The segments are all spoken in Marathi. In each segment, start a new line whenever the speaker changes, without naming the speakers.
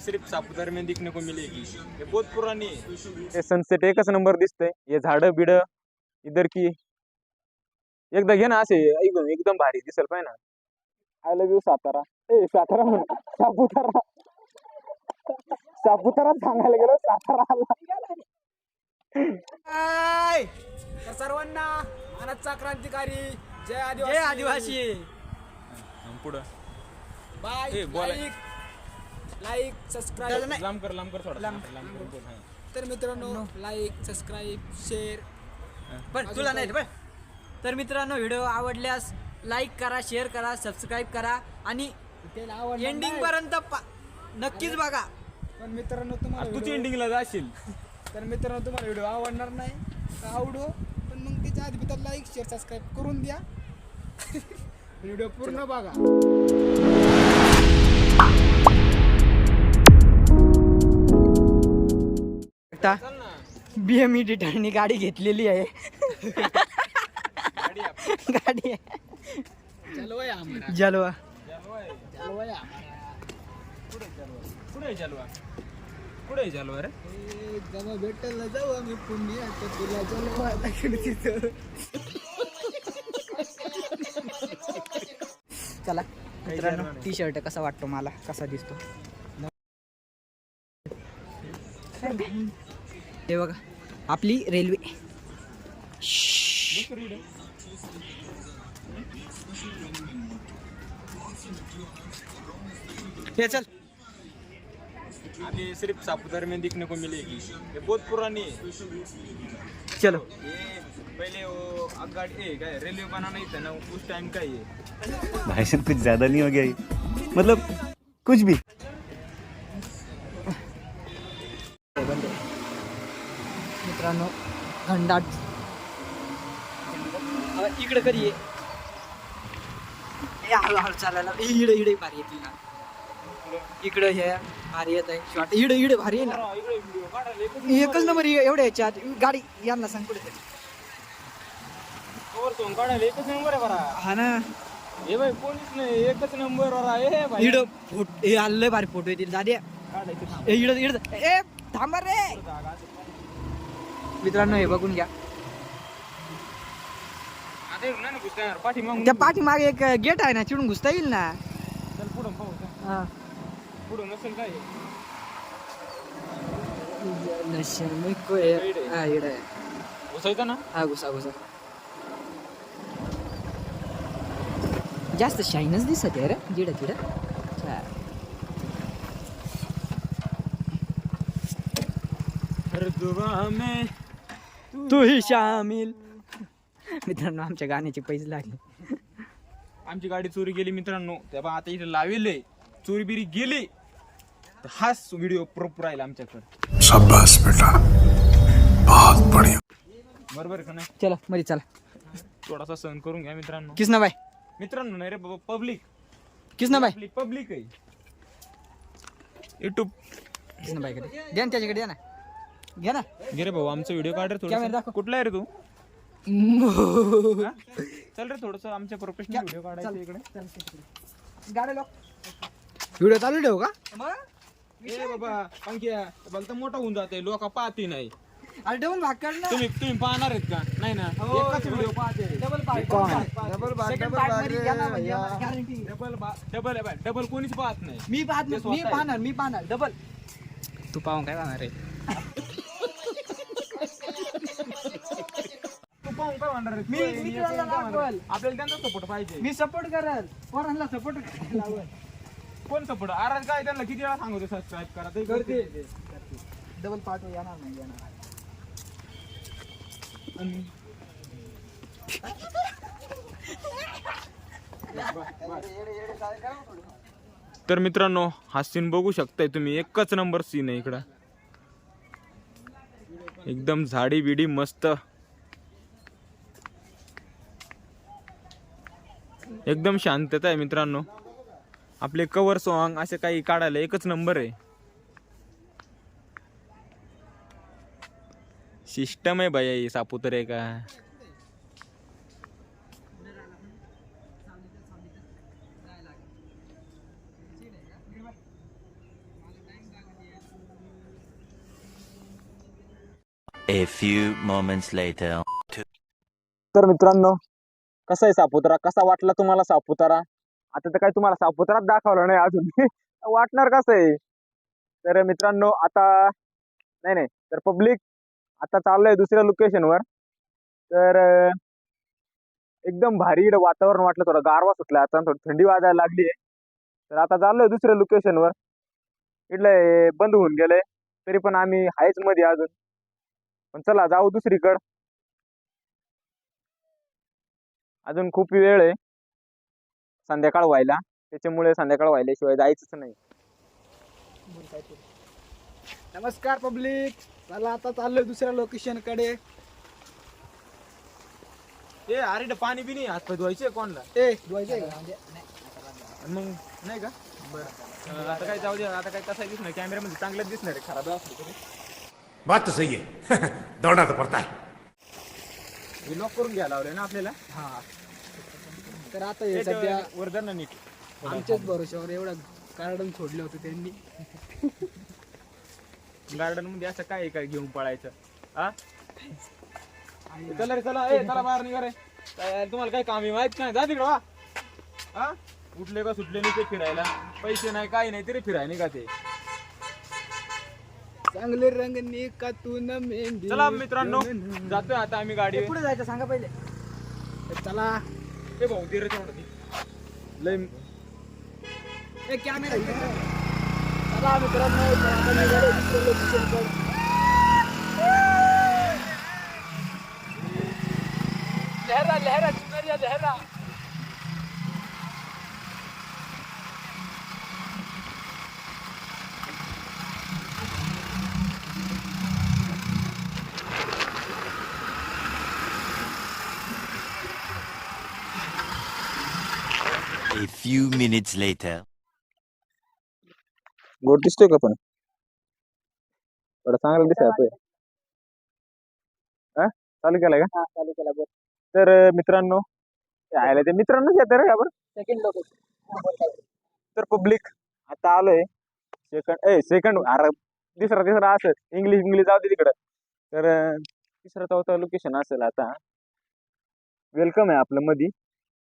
सिर्फ सापुतारा में दिखने को मिलेगी ये बहुत पुरानी है
हे सनसेट एकच नंबर दिसतंय. हे झाडं बिड इधर की एकदा घे ना असे एकदम एकदम भारी दिसल पाहिजे ना. I love you Satara. ए सातारा म्हण सापुतारा. सापुतारा सांगायला गेलो सातारा आला.
तर सर्वांना आनंदचा क्रांतिकारी. जय आदिवासी.
जय आदिवासी.
पुढं.
बाय
ए, बोला.
लाईक सबस्क्राईब
लांब कर लांब कर थोडा लांब. कर बोल, हा.
तर मित्रांनो लाईक सबस्क्राईब शेअर
पण तुला नाही पण तर मित्रांनो व्हिडिओ आवडल्यास लाईक करा शेअर करा सबस्क्राईब करा आणि
त्याला
एंडिंग
नाही.
पर्यंत पा- नक्कीच बघा.
पण मित्रांनो तुम्हाला
तूच
व्हिडिओ-
एंडिंगला जाशील.
तर मित्रांनो तुम्हाला व्हिडिओ आवडणार नाही तर आवडो. पण मग त्याच्या आधी तर लाईक शेअर सबस्क्राईब करून द्या. व्हिडिओ पूर्ण बघा.
शकता बी एम ई डिटरनी गाडी घेतलेली आहे. गाडी आहे. जलवा.
कुठे कुठे रे
भेटायला जाऊ आम्ही पुण्य तुला जलवा
चला मित्रांनो टी शर्ट कसा वाटतो मला? कसा दिसतो? हे बघा आपली रेल्वे. हे चल.
अभी सिर्फ़ सापुतारा में दिखने को मिलेगी. ये बहुत पुरानी है
चलो.
ये पहले वो आगगाड़ी ए, रेलवे बनाना ही था ना उस टाइम का ही है
भाई कुछ ज़्यादा नहीं हो गया ये? मतलब कुछ भी.
मित्रांनो घंडाट इकडे कधी ये? हळूहळू चालायला ए, इकडे इकडे भारी येतील ना. इकडे हे भारी येत आहे शॉर्ट इकडे इकडे भारी आहे ना. एकच नंबर एवढ्या याच्यात. गाडी यांना सांग कुठे तरी.
एकच नंबर आहे बरा.
हा ना.
हे भाई कोणीच नाही. एकच नंबर बरा. ए भाई
इकडं फोटो हे आलं भारी फोटो येतील. दाद्या. ए इकडं इकडं ए थांबा रे. मित्रांनो हे बघून घ्या. त्या पाठीमागे एक गेट आहे ना चिडून घुसता येईल ना. हा.
घुसायचं ना?
हा घुसा घुसा. जास्त शाईनच दिसत आहे रे जिड तिड.
हर दुआ में
तू ही शामिल. मित्रांनो आमच्या गाण्याचे पैसे लागले.
आमची गाडी चोरी गेली मित्रांनो. तेव्हा आता इथे लावेले चोरी बिरी गेली. तर हाच व्हिडिओ प्रूफ राहील आमच्याकडे.
शाबाश बेटा. बहुत बढ़िया.
बरोबर का नाही?
चला मध्ये चला.
थोडासा सहन करून घ्या मित्रांनो.
किसना बाय
मित्रांनो नाही रे बाबा पब्लिक
किसना बाय
पब्लिक आहे. युट्यूब
किसना बायकडे द्या ना त्याच्याकडे द्या ना. घ्या ना.
घे रे भाऊ आमचा व्हिडिओ काढ रे
कॅमेरा
थोडा
दाखव.
कुठला आहे रे तू? हा? चल रे थोडस आमच्या प्रोफेशनल व्हिडिओ काढायचं इकडे.
गाडी व्हिडिओ चालू ठेवू का?
ए बाबा पंख्या मला तर मोठा होऊन जाते लोक पाहते नाही.
अरे ठेवून भाग काढ ना.
तुम्ही तुम्ही पाहणार आहेत का? नाही ना? एकच व्हिडिओ पाहते.
डबल डबल ना म्हणजे गॅरंटी
डबल डबल आहे डबल कोणीच पाहत नाही.
मी पाहत नाही. मी. पाहणार मी पाहणार. डबल तू पाहून काय पाहणार आहे? मी-? दाखवल.
आपल्याला त्यांचा सपोर्ट पाहिजे.
मी सपोर्ट करल. पोरांना सपोर्ट करायला
कोण सपोर्ट अरे काय त्यांना? किती वेळा सांगतो सबस्क्राईब करा? ते करते.
डबल पार्ट येणार नाही येणार
तर मित्रांनो हा सीन बघू शकताय तुम्ही. एकच नंबर सीन आहे इकडं. एकदम झाडी बिडी मस्त. एकदम शांतता आहे मित्रांनो. आपले कवर सॉंग असे काही काढायला एकच नंबर आहे. सिस्टम आहे बाई सापुतरे का?
A few moments later.
तर मित्रांनो कसा आहे सापुतारा? कसा वाटला तुम्हाला सापुतारा? आता तर काय तुम्हाला सापुताराच दाखवला नाही अजून. वाटणार कसं आहे? तर मित्रांनो आता नाही नाही. तर पब्लिक आता चाललंय दुसऱ्या लोकेशनवर तर एकदम भारी वातावरण वाटलं थोडं गारवा सुटला आता थोडी थंडी वाजायला लागली आहे. तर आता चाललोय दुसऱ्या लोकेशनवर इथलं बंद होऊन गेलंय. तरी पण आम्ही आहेच मध्ये अजून. पण चला जाऊ दुसरीकडं. अजून खूप वेळ आहे. संध्याकाळ व्हायला. त्याच्यामुळे संध्याकाळ व्हायल्याशिवाय जायचंच नाही.
नमस्कार पब्लिक. चला आता चाललोय दुसऱ्या लोकेशनकडे.
ए अरे पाणी बी नाही हात पाय धुवायचे कोणला?
ए धुवायचंय का?
आणि मग नाही का? बरं. आता काय जाऊ दे. आता काय कसं दिसणार कॅमेऱ्यामध्ये चांगलं दिसणार आहे. खराब असलं तरी
बात तो सही है दौड़ना तो पड़ता है
हे लॉक करून घ्यायला लावलंय ना आपल्याला?
हा. तर आता हे सध्या
वरदान नीट.
आमच्याच भरोश्यावर एवढं गार्डन सोडलं होतं त्यांनी.
गार्डनमध्ये असं काय काय घेऊन पळायचं? हा? चला रे चला. ए चला बाहेर निघा रे. काय तुम्हाला काय काम आहे माहीत नाही. जा तिकडं वा हा? उठले का सुटले नाही ते फिरायला? पैसे नाही काही नाही तरी फिरायला का ते.
चांगले रंगने का तू न मेहंदी
चला मित्रांनो जातोय आता आम्ही गाडी.
पुढे जायचं सांगा पहिले.
चला.
ते भाऊ ते रे लय
ए कॅमेरा चला मित्रांनो आता निघालो दुसऱ्या location कडे. लहरा लहरा चुनरिया लहरा.
A few minutes later.
गोड दिसतोय का पण? थोडं चांगलं दिसाय हा? चालू केलाय का?
चालू केला बरं
तर अं, मित्रांनो हे आयला ते. मित्रांनोच येतं रे यावर
सेकंड लोकेशन
तर पब्लिक आता आलोय. सेकंड ए सेकंड अरे तिसरा तिसरा असेल. इंग्लिश इंग्लिश जाऊ दे तिकडं. तर अं, तिसरा चौथा लोकेशन असेल आता. वेलकम आहे आपलं मधी.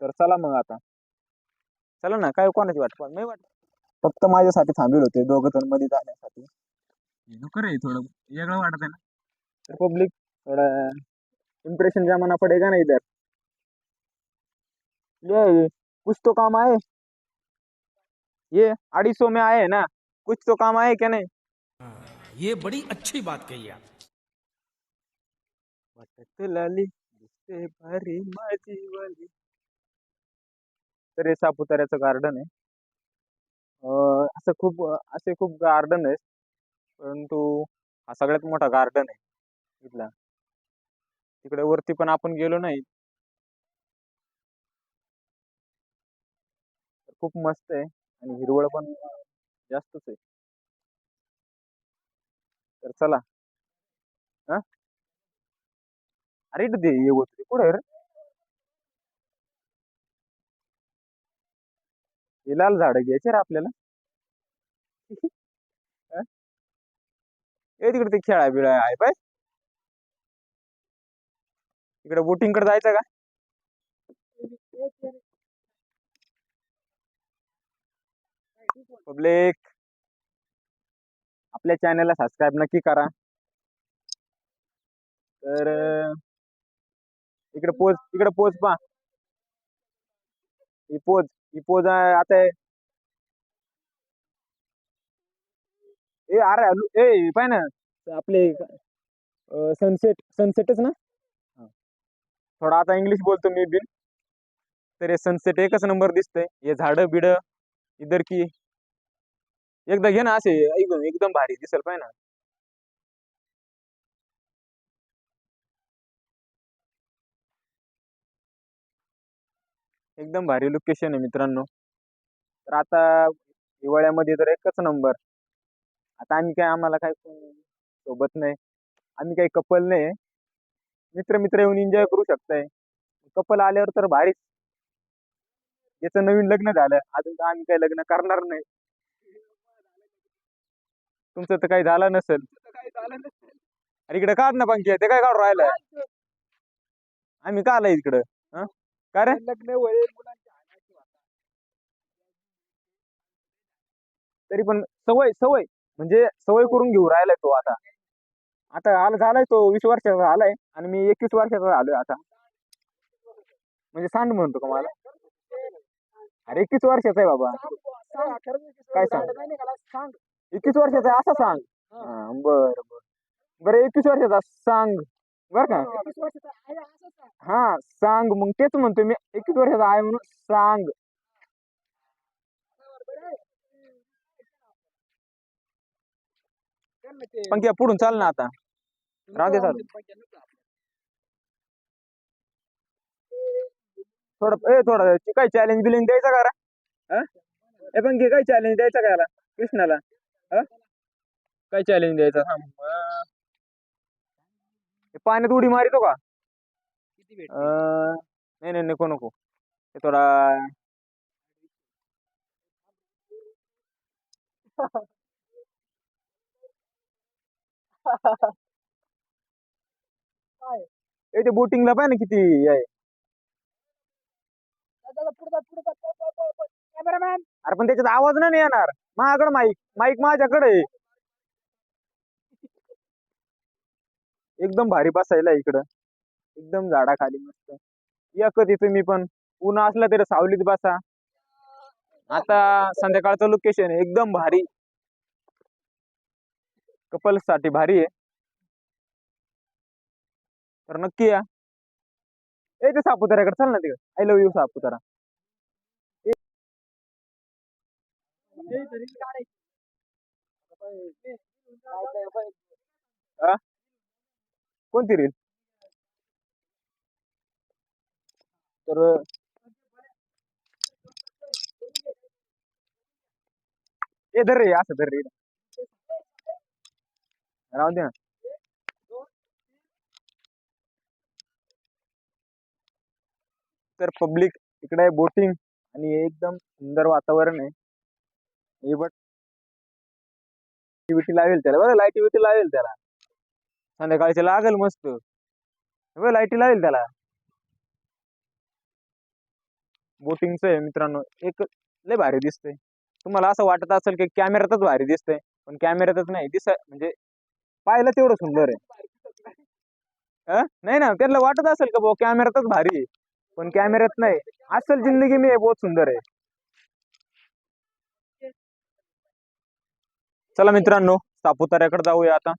तर चला मग आता. चला ना काय कोणाची वाट पण नाही वाट फक्त माझ्यासाठी थांबेल होते दोघं जण मध्ये जाण्यासाठी. नको रे थोडं वेगळं वाटत आहे ना तर पब्लिक थोडं इम्प्रेशन जमाना पडेगा ना इधर? ये कुछ तो काम आए ये अढ़ी सौ में आए हैं ना? कुछ तो काम आए क्या नहीं?
ये बड़ी अच्छी बात कही आप।
वाटत लाली दिसते भारी माझी वाली। तर हे सापुताऱ्याचं गार्डन आहे. असं खूप असे खूप गार्डन आहेत. परंतु हा सगळ्यात मोठा गार्डन आहे इथला. तिकडे वरती पण आपण गेलो नाही. खूप मस्त आहे आणि हिरवळ पण जास्तच आहे. तर चला. हा अरे दे ये कुठे रे? हे लाल झाड घ्यायचे रे आपल्याला. हा? ए ते खेळा बोटिंग कडे जायचं का? पब्लिक आपल्या चॅनलला सबस्क्राईब नक्की करा. तर अं, इकडे पोज इकडे पोज पा पोज ही पोज आता आहे. ए अरे अनु- ए पाय ना आपले सनसेट सनसेटच ना. थोडा आता इंग्लिश बोलतो मी बिन तर हे सनसेट एकच नंबर दिसतंय हे झाडं बिडं इधर की एकदा घे ना असे एकदम एकदम भारी दिसेल पाय ना एकदम भारी लोकेशन आहे मित्रांनो. तर आता हिवाळ्यामध्ये तर एकच नंबर आता आम्ही काय आम्हाला काय सोबत नाही. आम्ही काही कपल नाही. मित्र मित्र येऊन एन्जॉय करू शकताय. कपल आल्यावर तर भारीच. याचं नवीन लग्न झालं. अजून तर आम्ही काही लग्न करणार नाही. तुमचं तर काही झालं नसेल. अरे इकडे काढ ना पंक्या ते काय काढू राहिलं आम्ही का आलाय इकडं? का रे
लग्न होईल.
तरी पण सवय सवय. म्हणजे सवय करून घेऊ राहिलाय तो आता. आता आला झालाय तो वीस वर्षाचा आलाय आणि मी एकवीस वर्षाचा झालोय आता. म्हणजे सांड म्हणतो का मला? अरे एकवीस वर्षाचा आहे बाबा. काय सांग? एकवीस वर्षाचा आहे असं सांग. हा, बर बर. बरं एकवीस वर्षाचा सांग. बर का?
असं सांग.
हा सांग. मग तेच म्हणतो मी. एकवीस वर्षाचा आहे म्हणून सांग.
ते.
पंक्या पुढून चाल ना आता. राहू दे चालू. थोडं ए थोडं काय चॅलेंज बिलेंज द्यायचा का रे? हा? ए पण घे काय चॅलेंज द्यायचा का याला? कृष्णाला? हा? काय चॅलेंज द्यायचा? हे पाण्यात उडी मारितो का?
किती भेट
अं, नाही नाही नको नको. ते थोडा ए ते बोटिंगला पाय ना किती आहे.
कॅमेरामॅन
अरे पण त्याच्यात आवाज नाही येणार. माझ्याकडे माईक माईक माझ्याकडे आहे. एकदम भारी बसायला इकडं. एकदम झाडाखाली मस्त. या कधी तुम्ही पण. ऊन असला तरी सावलीत बसा. आता संध्याकाळचं लोकेशन आहे. एकदम भारी. कपल्ससाठी भारी आहे. तर नक्की या. ए ते सापुताऱ्याकडे चाल ना तिकडे. I love you Saputara. कोणती रील? तर ए, धर रे, असं धर रे. राहू दे ना. तर पब्लिक इकडे बोटिंग आणि एकदम सुंदर वातावरण आहे. बट ऍक्टिव्हिटी लावेल त्याला, बरं लाईटिव्हिटी लावेल त्याला. संध्याकाळचे लागेल मस्त. बरं लाईटी लागेल त्याला. बोटिंगचं आहे मित्रांनो. एक लय भारी दिसतंय. तुम्हाला असं वाटत असेल की कॅमेऱ्यातच भारी दिसतंय पण कॅमेऱ्यातच नाही. दिस म्हणजे पाहायला तेवढं सुंदर आहे. नाही ना त्यांना वाटत असेल का भाऊ कॅमेऱ्यातच भारी आहे पण कॅमेऱ्यात नाही. असल जिंदगी मी बहुत सुंदर आहे. चला मित्रांनो सापुताऱ्याकडे जाऊया आता.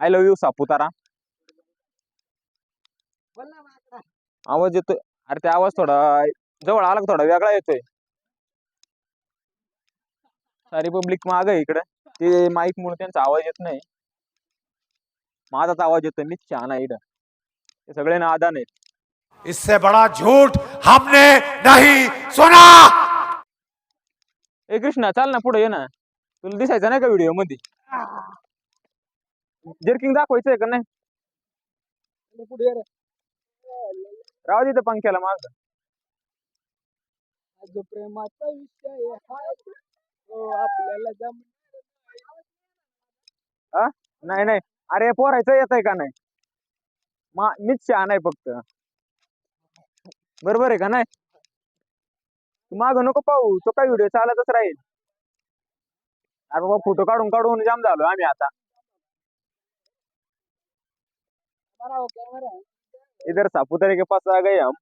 I love you Saputara. आवाज येतोय. अरे ते आवाज थोडा जवळ आला थोडा? वेगळा येतोय. सारी पब्लिक माग आहे इकडे. ते माईक मुळे त्यांचा आवाज येत नाही. माझाच आवाज येतोय. मीच छान आहे इकडं ते सगळे नादान आहेत.
इससे बड़ा झूठ हमने नहीं सुना.
ए कृष्णा चाल ना पुढे ये ना. तुला दिसायचं नाही का व्हिडिओमध्ये? जर्किंग दाखवायचंय का नाही?
पुढे.
राहू दे पंख्याला
जो प्रेमाचा विषय आपल्याला जम
नाही नाही. अरे पोरायचं येत आहे का नाही? मा मीच छान आहे फक्त. बरोबर आहे का नाही? तू माग नको पाहू. तो काय व्हिडिओ चालतच राहील. अरे बाबा फोटो काढून काढून जाम झालो आम्ही आता
बरा हो कॅमेरा
इधर सापुतारे के पास आ गए हम।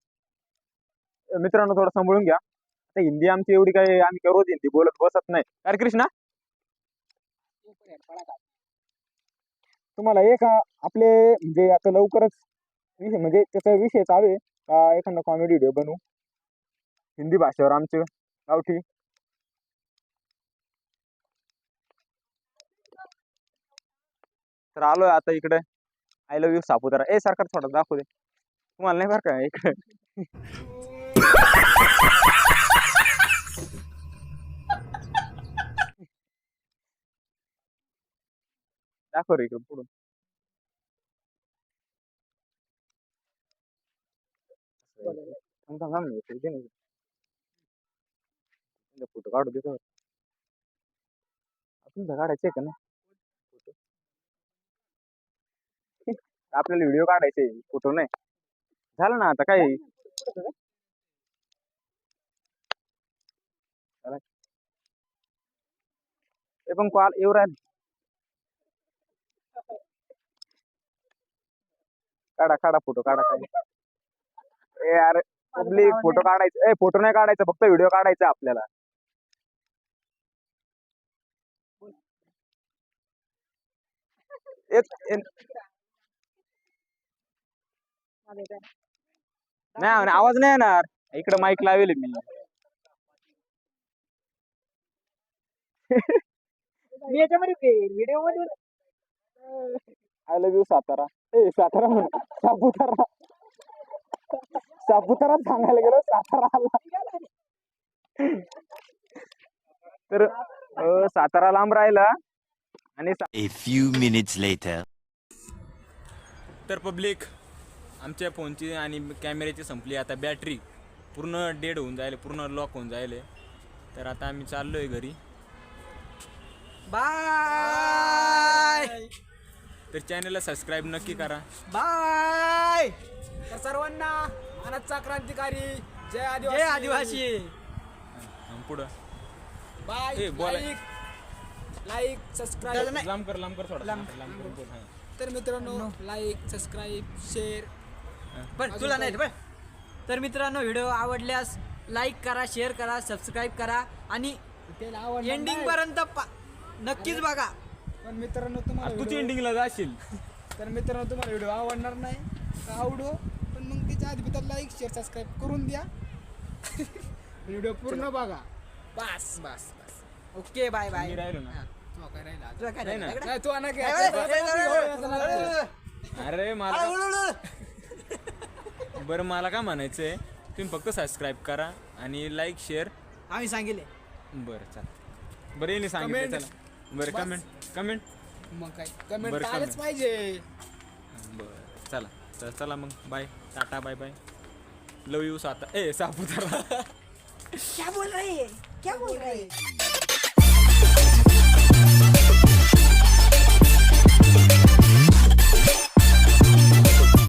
मित्रांनो थोडं सांभाळून घ्या. आता हिंदी आमची एवढी काही आम्ही काय रोज हिंदी बोलत बसत नाही. अरे कृष्णा! तुम्हाला एक आपले म्हणजे आता लवकरच विषय म्हणजे त्याचा विषय चालू आहे. का एखादा कॉमेडी व्हिडिओ बनवू. हिंदी भाषेवर आमचे. गावठी तर आलोय आता इकडे. I love you Saputara. ए सरकार थोडा दाखवू दे. तुम्हाला नाही बरं का इकडे दाखव रे इकडे पुढून थांब थांब थांब इकडे दे ना. फोटो काढू देतो तुमचा काढायचे का नाही? आपल्याला व्हिडिओ काढायचे फोटो नाही. झालं ना आता काय? पण कॉल येऊ राहिले. काढा काढा फोटो काढा काय ए यार पब्लिक फोटो काढायचे ए फोटो नाही काढायचा फक्त व्हिडिओ काढायचा आपल्याला. एक- नाही म्हणे, आवाज नाही येणार. इकडे माईक लावेल मी.
मी याच्यामध्ये व्हिडिओमध्ये
आय लव्ह यू सातारा. ए सातारा म्हण. सापुतारा. सापुतारा सांगायला गेलो सातारा आला. तर सातारा लांब राहिला आणि सा-
A few minutes later.
तर पब्लिक आमच्या फोनची आणि कॅमेऱ्याची संपली. आता बॅटरी पूर्ण डेड होऊन जायले पूर्ण लॉक होऊन जायले. तर आता आम्ही चाललोय घरी.
बाय
तर चॅनलला सबस्क्राईब नक्की करा.
बाय
तर सर्वांना मानसचा क्रांतिकारी जय
जय
आदिवासी.
आदिवासी
आणि पुढं.
बाय
ए, बोला.
लाईक लाईक सबस्क्राईब
नाही.
लांब कर लांब कर थोडा. लांब. करून बोल, हा.
तर मित्रांनो लाईक सबस्क्राईब शेअर
पण तुला नाही पण. तर मित्रांनो व्हिडिओ आवडल्यास लाईक करा शेअर करा सबस्क्राईब करा आणि
त्याला आवडणार
एंडिंग. पर्यंत पा- नक्कीच बघा.
पण मित्रांनो तुम्हाला
तूच
video-
एंडिंगला जाशील.
तर मित्रांनो तुम्हाला व्हिडिओ आवडणार नाही का आवडो? पण मग त्याच्या आधी तर लाईक शेअर सबस्क्राईब करून द्या. व्हिडिओ पूर्ण बघा. बस बस बस.
ओके बाय बाय
मी राहिलो ना.
तो काय राहिला? आता?
तुला काय
नाही ना.
नाही
नाही, तू आणा की.
अरे मला. बरं मला काय म्हणायचंय तुम्ही फक्त सबस्क्राईब करा आणि लाईक शेअर
आम्ही सांगितले
बरं चाल बरं येणे सांगितलं
Comment.
चला बरं
बस.
कमेंट कमेंट
मग काय कमेंट
बरं,
आलंच
comment.
पाहिजे
बरं चला तर चला मग bye tata bye bye love you Satara ए सापुतारा
क्या बोल रहे हैं? क्या बोल रहे हैं?